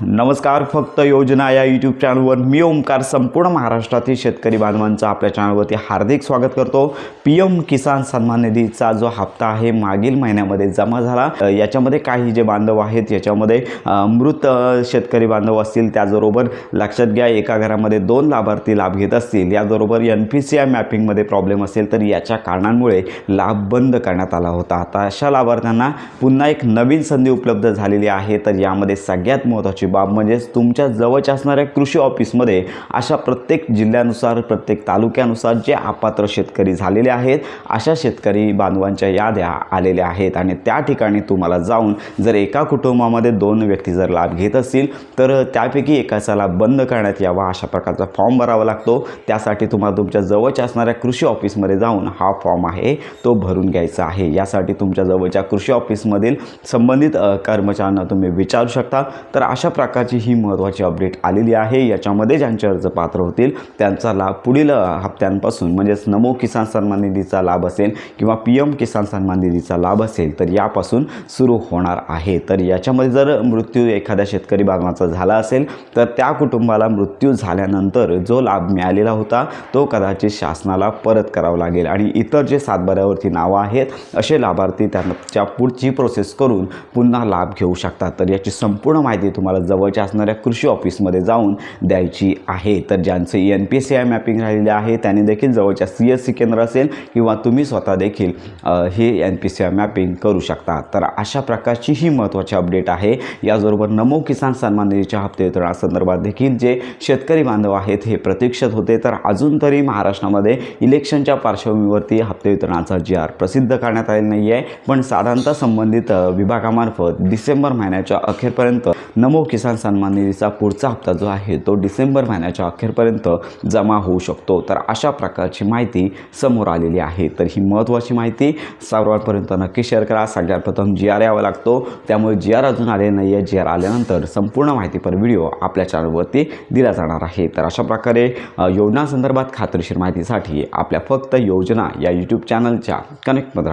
नमस्कार फक्त योजना या यूट्यूब चॅनलवर मी ओमकार संपूर्ण महाराष्ट्रातील शेतकरी बांधवांचं आपल्या चॅनलवरती हार्दिक स्वागत करतो. पी एम किसान सन्मान निधीचा जो हप्ता आहे मागील महिन्यामध्ये जमा झाला. याच्यामध्ये काही जे बांधव आहेत याच्यामध्ये मृत शेतकरी बांधव असतील त्याचबरोबर लक्षात घ्या एका घरामध्ये दोन लाभार्थी लाभ घेत असतील याचबरोबर एन पी सी आय मॅपिंगमध्ये प्रॉब्लेम असेल तर याच्या कारणांमुळे लाभ बंद करण्यात आला होता. आता अशा लाभार्थ्यांना पुन्हा एक नवीन संधी उपलब्ध झालेली आहे तर यामध्ये सगळ्यात महत्त्वाची बाब म्हणजेच तुमच्या जवळच्या असणाऱ्या कृषी ऑफिसमध्ये अशा प्रत्येक जिल्ह्यानुसार प्रत्येक तालुक्यानुसार जे अपात्र शेतकरी झालेले आहेत अशा शेतकरी बांधवांच्या याद्या आलेल्या आहेत. आणि त्या ठिकाणी तुम्हाला जाऊन जर एका कुटुंबामध्ये दोन व्यक्ती जर लाभ घेत असतील तर त्यापैकी एकाचा लाभ बंद करण्यात यावा अशा प्रकारचा फॉर्म भरावा लागतो. त्यासाठी तुम्हाला तुमच्या जवळच्या असणाऱ्या कृषी ऑफिसमध्ये जाऊन हा फॉर्म आहे तो भरून घ्यायचा आहे. यासाठी तुमच्या जवळच्या कृषी ऑफिसमधील संबंधित कर्मचाऱ्यांना तुम्ही विचारू शकता. तर अशा प्रकारची ही महत्त्वाची अपडेट आलेली आहे. याच्यामध्ये ज्यांचे अर्ज पात्र होतील त्यांचा लाभ पुढील हप्त्यांपासून म्हणजेच नमो किसान सन्मान निधीचा लाभ असेल किंवा पी एम किसान सन्मान निधीचा लाभ असेल तर यापासून सुरू होणार आहे. तर याच्यामध्ये जर मृत्यू एखाद्या शेतकरी बांधवाचा झाला असेल तर त्या कुटुंबाला मृत्यू झाल्यानंतर जो लाभ मिळालेला होता तो कदाचित शासनाला परत करावा लागेल. आणि इतर जे सातबाऱ्यावरती नावं आहेत असे लाभार्थी त्यांच्या पुढची प्रोसेस करून पुन्हा लाभ घेऊ शकतात. तर याची संपूर्ण माहिती तुम्हाला जवळच्या असणाऱ्या कृषी ऑफिसमध्ये जाऊन द्यायची आहे. तर ज्यांचं N P C I mapping राहिलेले आहे त्यांनी देखील जवळच्या सी एस सी केंद्र असेल किंवा तुम्ही स्वतः देखील हे N P C I mapping करू शकता. तर अशा प्रकारची ही महत्त्वाची अपडेट आहे. याचबरोबर नमो किसान सन्मान निधीच्या हप्ते वितरणासंदर्भात देखील जे शेतकरी बांधव आहेत हे प्रतीक्षित होते. तर अजून तरी महाराष्ट्रामध्ये इलेक्शनच्या पार्श्वभूमीवरती हप्ते वितरणाचा जी आर प्रसिद्ध करण्यात आलेला नाही आहे पण साधारणतः संबंधित विभागामार्फत डिसेंबर महिन्याच्या अखेरपर्यंत नमो किसान सन्मान निधीचा पुढचा हप्ता जो आहे तो डिसेंबर महिन्याच्या अखेरपर्यंत जमा होऊ शकतो. तर अशा प्रकारची माहिती समोर आलेली आहे. तर ही महत्त्वाची माहिती सर्वांपर्यंत नक्की शेअर करा. सगळ्यात प्रथम जी आर यावा लागतो. त्यामुळे जी आर अजून आले नाही आहे जी आर आल्यानंतर संपूर्ण माहितीपर व्हिडिओ आपल्या चॅनलवरती दिला जाणार आहे. तर अशा प्रकारे अ, योजनासंदर्भात खात्रीशीर माहितीसाठी आपल्या फक्त योजना या यूट्यूब चॅनलच्या कनेक्टमध्ये